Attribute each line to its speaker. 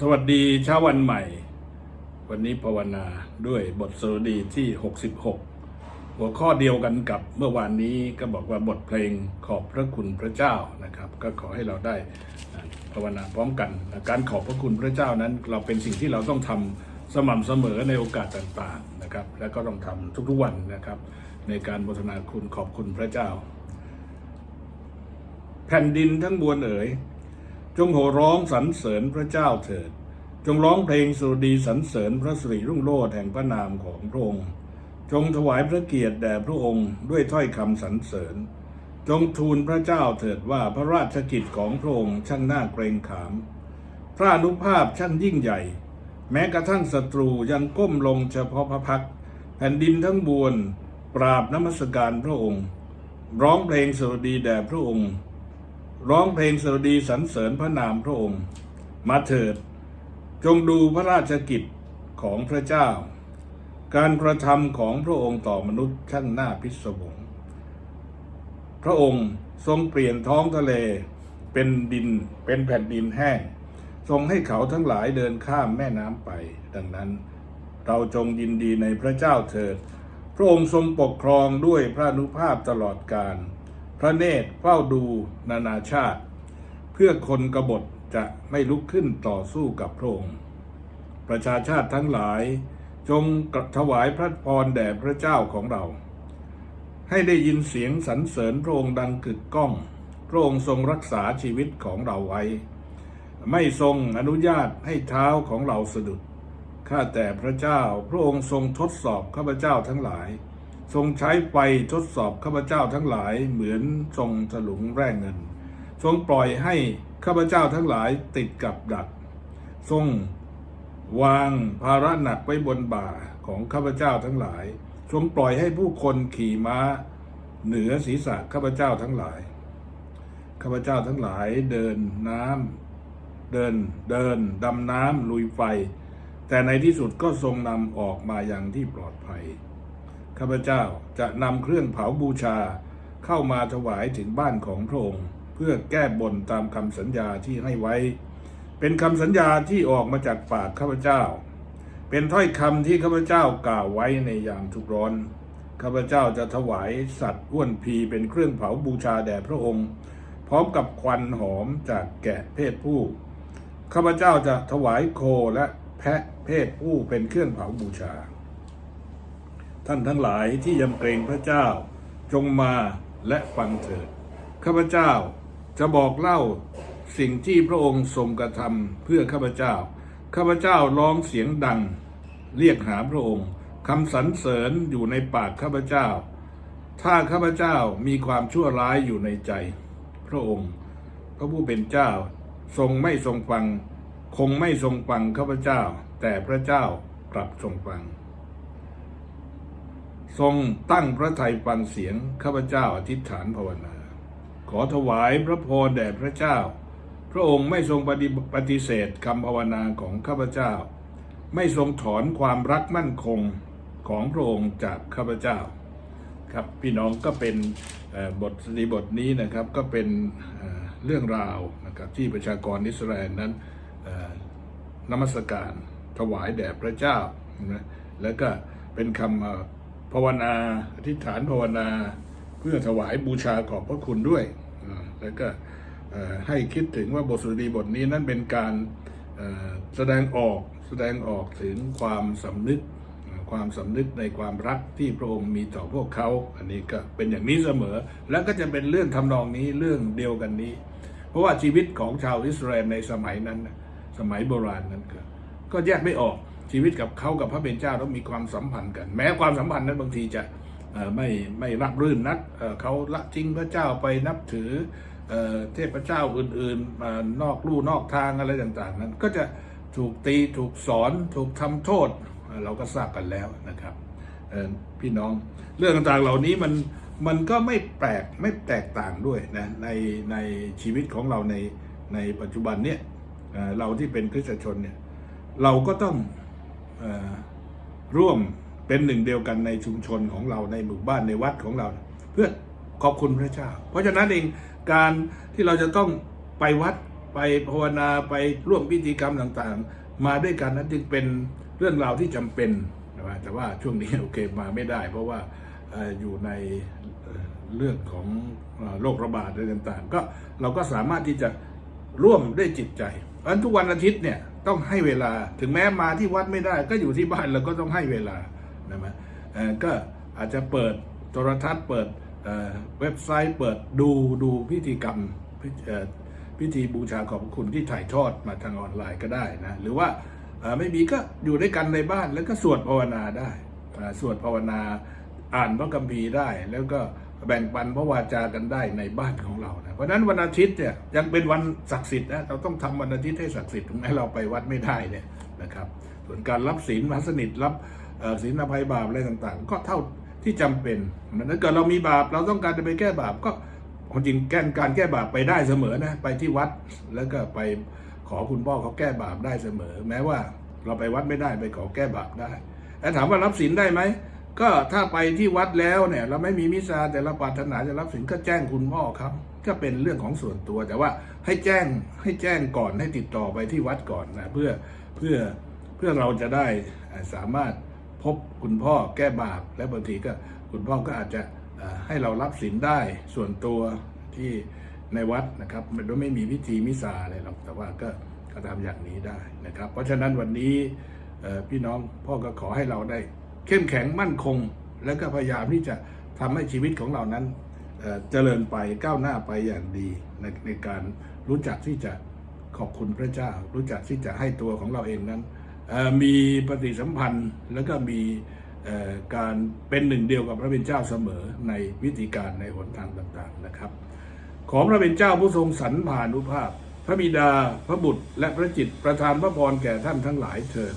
Speaker 1: สวัสดีเช้าวันใหม่ วันนี้ภาวนาด้วยบทสวดีที่ 66 หัวข้อเดียวกันกับเมื่อวานนี้ก็บอกว่าบทเพลงขอบพระคุณพระเจ้านะครับ ก็ขอให้เราได้ภาวนาพร้อมกัน การขอบพระคุณพระเจ้านั้น เราเป็นสิ่งที่เราต้องทำสม่ำเสมอในโอกาสต่างๆนะครับ และก็ต้องทำทุกๆวันนะครับ ในการบทนาคุณขอบคุณพระเจ้า แผ่นดินทั้งมวลเอ๋ย จงโห่ร้องสรรเสริญพระเจ้าเถิด จงร้องเพลงสุรดีสรรเสริญพระสิริรุ่งโรจน์แห่งพระนามของพระองค์ จงถวายพระเกียรติแด่พระองค์ด้วยถ้อยคำสรรเสริญ จงทูลพระเจ้าเถิดว่าพระราชกิจของพระองค์ช่างน่าเกรงขาม พระอนุภาพช่างยิ่งใหญ่ แม้กระทั่งศัตรูยังก้มลงเฉพาะพระพักแผ่นดินทั้งบวนปราบนมัสการพระองค์ ร้องเพลงสวดีแด่พระองค์ ร้องเพลงสวัสดีสรรเสริญพระนามพระองค์ มาเถิด จงดูพระราชกิจของพระเจ้า การกระทำของพระองค์ต่อมนุษย์ช่างน่าพิศวงพระองค์ทรงเปลี่ยนท้องทะเลเป็นดินเป็นแผ่นดินแห้ง ทรงให้เขาทั้งหลายเดินข้ามแม่น้ำไป ดังนั้นเราจงยินดีในพระเจ้าเถิด พระองค์ทรงปกครองด้วยพระนุภาพตลอดกาล พระเนตรเฝ้าดูนานาชาติ เพื่อคนกบฏจะไม่ลุกขึ้นต่อสู้กับพระองค์ประชาชาติทั้งหลายจงถวายพระพรแด่พระเจ้าของเรา ให้ได้ยินเสียงสรรเสริญพระองค์ดังกึกก้อง พระองค์ทรงรักษาชีวิตของเราไว้ ไม่ทรงอนุญาตให้เท้าของเราสะดุดข้าแต่พระเจ้าพระองค์ทรงทดสอบข้าพเจ้าทั้งหลาย ทรงใช้ไฟทดสอบข้าพเจ้าทั้งหลายเหมือนทรงถลุงแร่เงิน ทรงปล่อยให้ข้าพเจ้าทั้งหลายติดกับดัก ทรงวางภาระหนักไว้บนบ่าของข้าพเจ้าทั้งหลาย ทรงปล่อยให้ผู้คนขี่ม้าเหนือศีรษะข้าพเจ้าทั้งหลาย ข้าพเจ้าทั้งหลายเดินน้ำเดินเดินดำน้ำลุยไฟ แต่ในที่สุดก็ทรงนำออกมาอย่างที่ปลอดภัย ข้าพเจ้าจะนำเครื่องเผาบูชาเข้ามาถวายถึงบ้านของพระองค์เพื่อแก้บนตามคำสัญญาที่ให้ไว้ เป็นคำสัญญาที่ออกมาจากปากข้าพเจ้า เป็นถ้อยคำที่ข้าพเจ้ากล่าวไว้ในยามทุกร้อนข้าพเจ้าจะถวายสัตว์อ้วนพีเป็นเครื่องเผาบูชาแด่พระองค์ พร้อมกับควันหอมจากแกะเพศผู้ข้าพเจ้าจะถวายโคและแพะเพศผู้เป็นเครื่องเผาบูชา ท่านทั้งหลายที่ยำเกรงพระเจ้า จงมาและฟังเถิดข้าพเจ้าจะบอกเล่าสิ่งที่พระองค์ทรงกระทำเพื่อข้าพเจ้า ข้าพเจ้าร้องเสียงดัง เรียกหาพระองค์คำสรรเสริญอยู่ในปากข้าพเจ้า ถ้าข้าพเจ้ามีความชั่วร้ายอยู่ในใจ พระองค์พระผู้เป็นเจ้าทรงไม่ทรงฟัง คงไม่ทรงฟังข้าพเจ้า แต่พระเจ้ากลับทรงฟัง ทรงตั้งพระทัยฟังเสียงข้าพเจ้าอธิษฐานภาวนา ขอถวายพระพรแด่พระเจ้า พระองค์ไม่ทรงปฏิปฏเสธคำภาวนาของข้าพเจ้า ไม่ทรงถอนความรักมั่นคงของพระองค์จากข้าพเจ้า ครับพี่น้องก็เป็นบทสดีบทนี้นะครับก็เป็นเรื่องราวนะครับที่ประชากรอิสราเอลนั้นเอ่อนมัสการถวายแด่พระเจ้านะแล้วก็เป็นคำ ภาวนาอธิษฐานภาวนาเพื่อถวายบูชาขอบพระคุณด้วย แล้วก็ให้คิดถึงว่าบทสดีบทนี้นั้นเป็นการแสดงออกแสดงออกถึงความสำนึกความสำนึกในความรักที่พระองค์มีต่อพวกเขา อันนี้ก็เป็นอย่างนี้เสมอ แล้วก็จะเป็นเรื่องทำนองนี้เรื่องเดียวกันนี้ เพราะว่าชีวิตของชาวอิสราเอลในสมัยนั้น สมัยโบราณนั้นก็แยกไม่ออก ชีวิตกับเขากับพระเป็นเจ้าต้องมีความสัมพันธ์กัน แม้ความสัมพันธ์นั้นบางทีจะไม่ไม่รับรื่นนักเขาละทิ้งพระเจ้าไปนับถือเทพเจ้าอื่นๆนอกลู่นอกทางอะไรต่างๆ นั้น ก็จะถูกตีถูกสอนถูกทำโทษเราก็ทราบกันแล้วนะครับพี่น้องเรื่องต่างๆเหล่านี้มันมันก็ไม่แปลกไม่แตกต่างด้วยนะในในชีวิตของเราในในปัจจุบันเนี่ยเราที่เป็นคริสตชนเนี่ยเราก็ต้อง ร่วมเป็นหนึ่งเดียวกันในชุมชนของเราในหมู่บ้านในวัดของเรา เพื่อขอบคุณพระเจ้า เพราะฉะนั้นเองการที่เราจะต้องไปวัดไปภาวนาไปร่วมพิธีกรรมต่างๆ มาด้วยกันนั้นจึงเป็นเรื่องราวที่จำเป็นนะแต่ว่าช่วงนี้โอเคมาไม่ได้ เพราะว่าอยู่ในเรื่องของโรคระบาดอะไรต่างๆ ก็เราก็สามารถที่จะ ร่วมด้วยจิตใจเพราะฉะนั้นทุกวันอาทิตย์เนี่ยต้องให้เวลาถึงแม้มาที่วัดไม่ได้ ก็อยู่ที่บ้านเราก็ต้องให้เวลานะมั้ยก็อาจจะเปิดโทรทัศน์เปิดเว็บไซต์เปิดดูดูพิธีกรรมพิธีบูชาขอบคุณที่ถ่ายทอดมาทางออนไลน์ก็ได้นะหรือว่าไม่มีก็อยู่ด้วยกันในบ้านแล้วก็สวดภาวนาได้สวดภาวนาอ่านพระคัมภีร์ได้แล้วก็ แบ่งปันพระวาจากันได้ในบ้านของเรานะเพราะนั้นวันอาทิตย์เนี่ยยังเป็นวันศักดิ์สิทธิ์นะเราต้องทำวันอาทิตย์ให้ศักดิ์สิทธิ์ถึงแม้เราไปวัดไม่ได้เนี่ยนะครับ ส่วนการรับศีลมหาสนิทรับศีลอภัยบาปอะไรต่างๆ ก็เท่าที่จำเป็นมันถ้าเกิดเรามีบาปเราต้องการจะไปแก้บาปก็ความจริงแก้การแก้บาปไปได้เสมอนะไปที่วัดแล้วก็ไปขอคุณพ่อเขาแก้บาปได้เสมอ แม้ว่าเราไปวัดไม่ได้ไปขอแก้บาปได้แต่ถามว่ารับศีลได้ไหม ก็ถ้าไปที่วัดแล้วเนี่ยเราไม่มีมิสซาแต่เราปรารถนาจะรับศีลก็แจ้งคุณพ่อครับ ก็เป็นเรื่องของส่วนตัวแต่ว่าให้แจ้งให้แจ้งก่อนให้ติดต่อไปที่วัดก่อนนะเพื่อเพื่อเพื่อเราจะได้สามารถพบคุณพ่อแก้บาปและบางทีก็คุณพ่อก็อาจจะให้เรารับศีลได้ส่วนตัวที่ในวัดนะครับมันไม่มีพิธีมิสาอะไรหรอกแต่ว่าก็ก็ทำอย่างนี้ได้นะครับ เพราะฉะนั้นวันนี้พี่น้องพ่อก็ขอให้เราได้ เข้มแข็งมั่นคง แล้วก็พยายามที่จะทำให้ชีวิตของเรานั้นเจริญไปก้าวหน้าไปอย่างดีในในการรู้จักที่จะขอบคุณพระเจ้า รู้จักที่จะให้ตัวของเราเองนั้นมีปฏิสัมพันธ์แล้วก็มีการเป็นหนึ่งเดียวกับพระเป็นเจ้าเสมอในวิธีการในหนทางต่างๆนะครับ ขอพระเป็นเจ้าผู้ทรงสรรพานุภาพ พระบิดาพระบุตรและพระจิตประทานพระพรแก่ท่านทั้งหลายเถิด